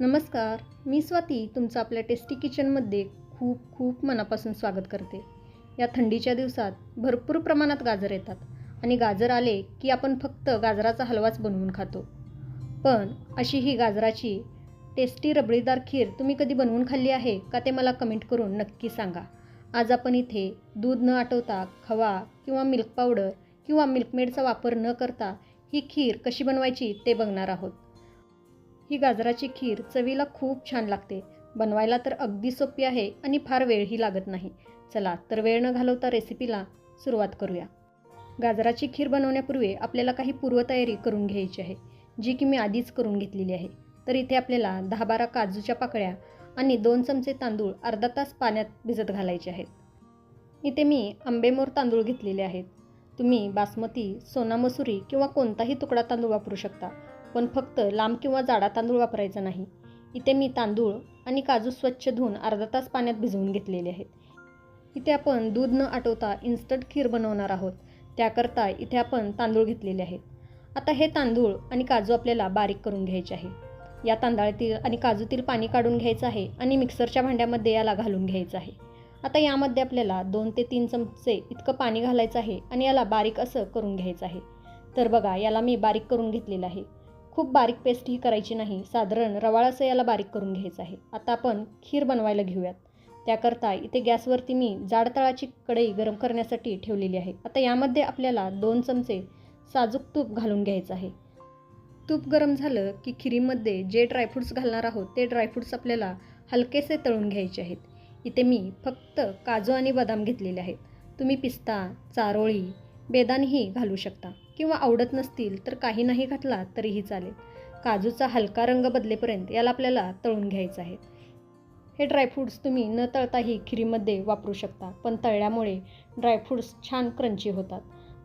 नमस्कार मी स्वाती तुमचं आपल्या टेस्टी किचनमध्ये खूप खूप मनापासून स्वागत करते. या थंडीच्या दिवसात भरपूर प्रमाणात गाजर येतात आणि गाजर आले की आपण फक्त गाजराचा हलवाच बनवून खातो. पण अशी ही गाजराची टेस्टी रबडीदार खीर तुम्ही कधी बनवून खाल्ली आहे का ते मला कमेंट करून नक्की सांगा. आज आपण इथे दूध न आटवता खवा किंवा मिल्क पावडर किंवा मिल्कमेडचा वापर न करता ही खीर कशी बनवायची ते बघणार आहोत. ही गाजराची खीर चवीला खूप छान लागते. बनवायला तर अगदी सोपी आहे आणि फार वेळही लागत नाही. चला तर वेळ न घालवता रेसिपीला सुरुवात करूया. गाजराची खीर बनवण्यापूर्वी आपल्याला काही पूर्वतयारी करून घ्यायची आहे जी की मी आधीच करून घेतलेली आहे. तर इथे आपल्याला दहा बारा काजूच्या पाकळ्या आणि दोन चमचे तांदूळ अर्धा तास पाण्यात भिजत घालायचे आहेत. इथे मी आंबेमोर तांदूळ घेतलेले आहेत. तुम्ही बासमती सोना मसुरी किंवा कोणताही तुकडा तांदूळ वापरू शकता. पण फक्त लांब किंवा जाडा तांदूळ वापरायचा नाही. इथे मी तांदूळ आणि काजू स्वच्छ धुवून अर्धा तास पाण्यात भिजवून घेतलेले आहेत. इथे आपण दूध न आटवता इन्स्टंट खीर बनवणार आहोत. त्याकरता इथे आपण तांदूळ घेतलेले आहेत. आता हे तांदूळ आणि काजू आपल्याला बारीक करून घ्यायचे आहे. या तांदळातील आणि काजूतील पाणी काढून घ्यायचं आहे आणि मिक्सरच्या भांड्यामध्ये याला घालून घ्यायचं आहे. आता यामध्ये आपल्याला दोन ते तीन चमचे इतकं पाणी घालायचं आहे आणि याला बारीक असं करून घ्यायचं आहे. तर बघा याला मी बारीक करून घेतलेलं आहे. खूप बारीक पेस्ट ही करायची नाही. साधारण रवाळ असं याला बारीक करून घ्यायचं आहे. आता आपण खीर बनवायला घेऊयात. त्याकरता इथे गॅसवरती मी जाड तळाची कढई गरम करण्यासाठी ठेवलेली आहे. आता यामध्ये आपल्याला दोन चमचे साजूक तूप घालून घ्यायचं आहे. तूप गरम झालं की खिरीमध्ये जे ड्रायफ्रूट्स घालणार आहोत ते ड्रायफ्रूट्स आपल्याला हलकेसे तळून घ्यायचे आहेत. इथे मी फक्त काजू आणि बदाम घेतलेले आहेत. तुम्ही पिस्ता चारोळी बेदानही घालू शकता. किंवा आवडत नसतील तर काही नाही घातला तरीही चालेल. काजूचा हलका रंग बदलेपर्यंत याला आपल्याला तळून घ्यायचं आहे. हे ड्रायफ्रूट्स तुम्ही न तळताही खिरीमध्ये वापरू शकता पण तळल्यामुळे ड्रायफ्रूट्स छान क्रंची होतात.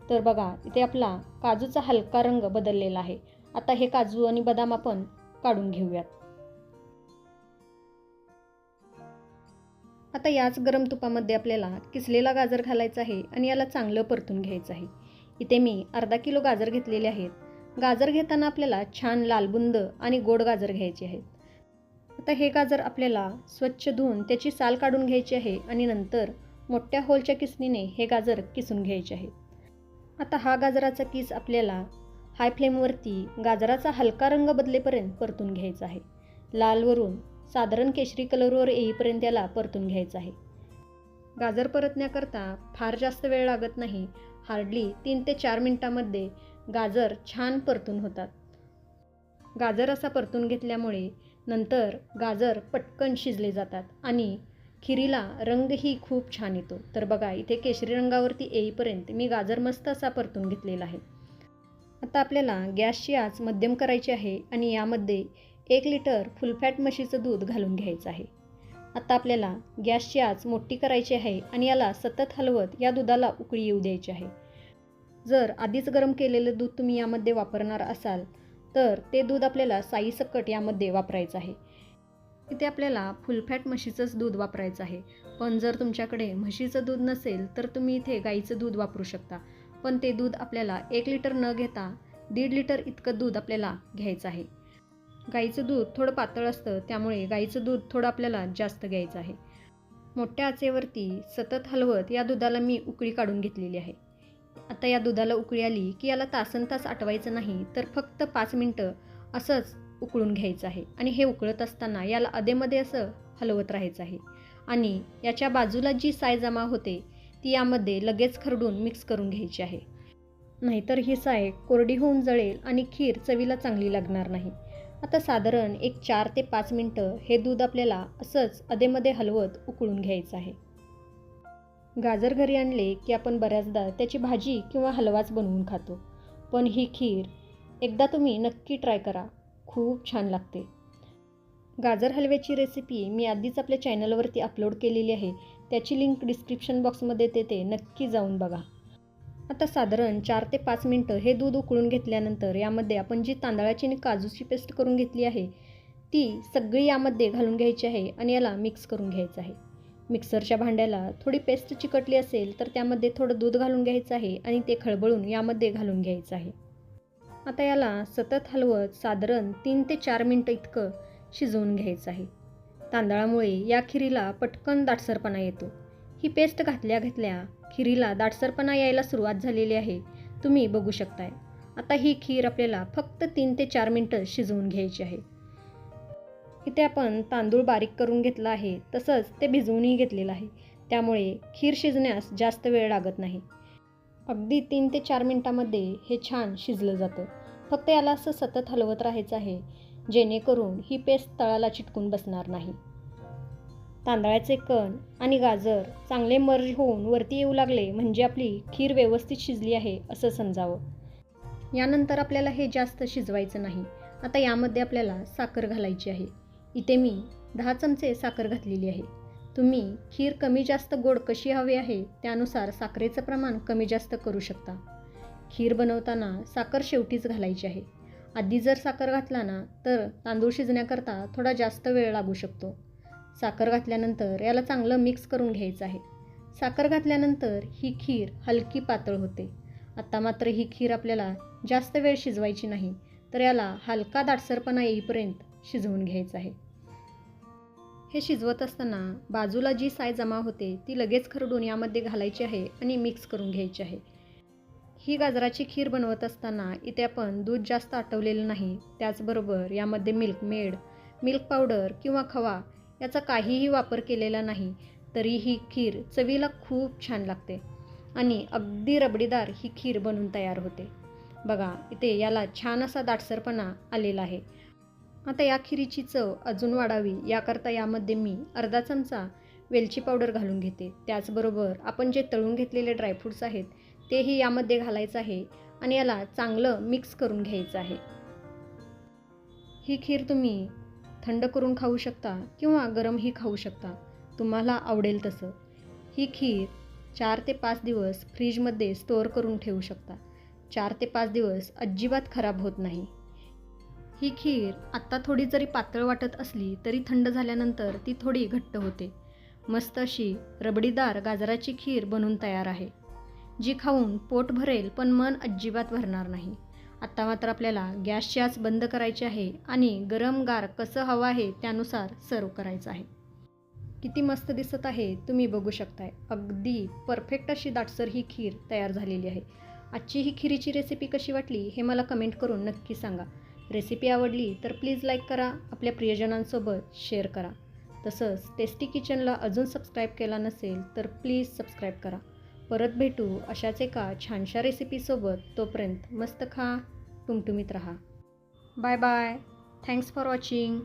तर बघा इथे आपला काजूचा हलका रंग बदललेला आहे. आता हे काजू आणि बदाम आपण काढून घेऊयात. आता याच गरम तुपामध्ये आपल्याला किसलेला गाजर घालायचा आहे आणि याला चांगलं परतून घ्यायचं आहे. इथे मी अर्धा किलो गाजर घेतलेले आहेत. गाजर घेताना आपल्याला छान लालबुंद आणि गोड गाजर घ्यायचे आहेत. आता हे गाजर आपल्याला स्वच्छ धुवून त्याची साल काढून घ्यायची आहे आणि नंतर मोठ्या होलच्या किसणीने हे गाजर किसून घ्यायचे आहेत आता हा गाजराचा किस आपल्याला हाय फ्लेमवरती गाजराचा हलका रंग बदलेपर्यंत परतून घ्यायचा आहे. लालवरून साधारण केशरी कलरवर येईपर्यंत याला परतून घ्यायचं आहे. गाजर परतण्याकरता फार जास्त वेळ लागत नाही. हार्डली तीन ते चार मिनटामध्ये गाजर छान परतून होतात. गाजर असा परतून घेतल्यामुळे नंतर गाजर पटकन शिजले जातात आणि खिरीला रंगही खूप छान येतो. तर बघा इथे केशरी रंगावरती येईपर्यंत मी गाजर मस्त असा परतून घेतलेला आहे. आता आपल्याला गॅसची आच मध्यम करायची आहे आणि यामध्ये एक लिटर फुलफॅट म्हशीचं दूध घालून घ्यायचं आहे. आता आपल्याला गॅसची आच मोठी करायची आहे आणि याला सतत हलवत या दुधाला उकळी येऊ द्यायची आहे. जर आधीच गरम केलेलं दूध तुम्ही यामध्ये वापरणार असाल तर ते दूध आपल्याला साईसकट यामध्ये वापरायचं आहे. इथे आपल्याला फुलफॅट म्हशीचंच दूध वापरायचं आहे. पण जर तुमच्याकडे म्हशीचं दूध नसेल तर तुम्ही इथे गाईचं दूध वापरू शकता. पण ते दूध आपल्याला एक लिटर न घेता दीड लिटर इतकं दूध आपल्याला घ्यायचं आहे. गाईचं दूध थोडं पातळ असतं त्यामुळे गाईचं दूध थोडं आपल्याला जास्त घ्यायचं आहे. मोठ्या आचेवरती सतत हलवत या दुधाला मी उकळी काढून घेतलेली आहे. आता या दुधाला उकळी आली की याला तासन तास आटवायचं नाही तर फक्त पाच मिनटं असंच उकळून घ्यायचं आहे आणि हे उकळत असताना याला अधेमध्ये असं हलवत राहायचं आहे. आणि याच्या बाजूला जी साय जमा होते ती यामध्ये लगेच खरडून मिक्स करून घ्यायची आहे. नाहीतर ही साय कोरडी होऊन जळेल आणि खीर चवीला चांगली लागणार नाही. आता साधारण एक चार ते पाच मिनटं हे दूध आपल्याला असंच अधेमध्ये हलवत उकळून घ्यायचं आहे. गाजर घरी आणले की आपण बऱ्याचदा त्याची भाजी किंवा हलवाच बनवून खातो. पण ही खीर एकदा तुम्ही नक्की ट्राय करा. खूप छान लागते. गाजर हलव्याची रेसिपी मी आधीच आपल्या चॅनलवरती अपलोड केलेली आहे. त्याची लिंक डिस्क्रिप्शन बॉक्समध्ये देते नक्की जाऊन बघा. आता साधारण चार ते पाच मिनटं हे दूध उकळून घेतल्यानंतर यामध्ये आपण जी तांदळाची आणि काजूची पेस्ट करून घेतली आहे ती सगळी यामध्ये घालून घ्यायची आहे आणि याला मिक्स करून घ्यायचं आहे. मिक्सरच्या भांड्याला थोडी पेस्ट चिकटली असेल तर त्यामध्ये थोडं दूध घालून घ्यायचं आहे आणि ते खळबळून यामध्ये घालून घ्यायचं आहे. आता याला सतत हलवत साधारण तीन ते चार मिनटं इतकं शिजवून घ्यायचं आहे. तांदळामुळे या खिरीला पटकन दाटसरपणा येतो. ही पेस्ट घातल्या घातल्या खिरीला दाटसरपणा यायला सुरुवात झालेली आहे. तुम्ही बघू शकताय. आता ही खीर आपल्याला फक्त तीन ते चार मिनटं शिजवून घ्यायची आहे. इथे आपण तांदूळ बारीक करून घेतला आहे. तसंच ते भिजवूनही घेतलेलं आहे. त्यामुळे खीर शिजण्यास जास्त वेळ लागत नाही. अगदी तीन ते चार मिनटामध्ये हे छान शिजलं जातं. फक्त याला असं सतत हलवत राहायचं आहे जेणेकरून ही पेस्ट तळाला चिटकून बसणार नाही. तांदळाचे कण आणि गाजर चांगले मर्ज होऊन वरती येऊ लागले म्हणजे आपली खीर व्यवस्थित शिजली आहे असं समजावं. यानंतर आपल्याला हे जास्त शिजवायचं नाही. आता यामध्ये आपल्याला साखर घालायची आहे. इथे मी दहा चमचे साखर घातलेली आहे. तुम्ही खीर कमी जास्त गोड कशी हवी आहे त्यानुसार साखरेचं प्रमाण कमी जास्त करू शकता. खीर बनवताना साखर शेवटीच घालायची आहे. आधी जर साखर घातला ना तर तांदूळ शिजण्याकरता थोडा जास्त वेळ लागू शकतो. साखर घातल्यानंतर याला चांगलं मिक्स करून घ्यायचं आहे. साखर घातल्यानंतर ही खीर हलकी पातळ होते. आत्ता मात्र ही खीर आपल्याला जास्त वेळ शिजवायची नाही तर याला हलका दाटसरपणा येईपर्यंत शिजवून घ्यायचं आहे. हे शिजवत असताना बाजूला जी साय जमा होते ती लगेच खरडून यामध्ये घालायची आहे आणि मिक्स करून घ्यायची आहे. ही गाजराची खीर बनवत असताना इथे आपण दूध जास्त आटवलेलं नाही त्याचबरोबर यामध्ये मिल्क मेड मिल्क पावडर किंवा खवा याचा काहीही वापर केलेला नाही तरी ही खीर चवीला खूप छान लागते आणि अगदी रबडीदार ही खीर बनून तयार होते. बघा इथे याला छान असा दाटसरपणा आलेला आहे. आता या खिरीची चव अजून वाढावी याकरता यामध्ये मी अर्धा चमचा वेलची पावडर घालून घेते. त्याचबरोबर आपण जे तळून घेतलेले ड्रायफ्रूट्स आहेत तेही यामध्ये घालायचं आहे आणि याला चांगलं मिक्स करून घ्यायचं आहे. ही खीर तुम्ही थंड करून खाऊ शकता किंवा गरमही खाऊ शकता. तुम्हाला आवडेल तसं. ही खीर चार ते पाच दिवस फ्रीजमध्ये स्टोअर करून ठेवू शकता. चार ते पाच दिवस अजिबात खराब होत नाही. ही खीर आत्ता थोडी जरी पातळ वाटत असली तरी थंड झाल्यानंतर ती थोडी घट्ट होते. मस्त अशी रबडीदार गाजराची खीर बनून तयार आहे. जी खाऊन पोट भरेल पण मन अजिबात भरणार नाही. आत्ता मात्र आपल्याला गॅसची आच बंद करायची आहे आणि गरम गार कसं हवं आहे त्यानुसार सर्व करायचं आहे. किती मस्त दिसत आहे तुम्ही बघू शकताय. अगदी परफेक्ट अशी दाटसर ही खीर तयार झालेली आहे. आजची ही खिरीची रेसिपी कशी वाटली हे मला कमेंट करून नक्की सांगा. रेसिपी आवडली तर प्लीज लाईक करा आपल्या प्रियजनांसोबत शेअर करा. तसंच टेस्टी किचनला अजून सबस्क्राईब केला नसेल तर प्लीज सबस्क्राईब करा. परत भेटू अशाच एका छानशा रेसिपीसोबत तोपर्यंत मस्त खा टुमटुमीत राहा. Bye bye thanks for watching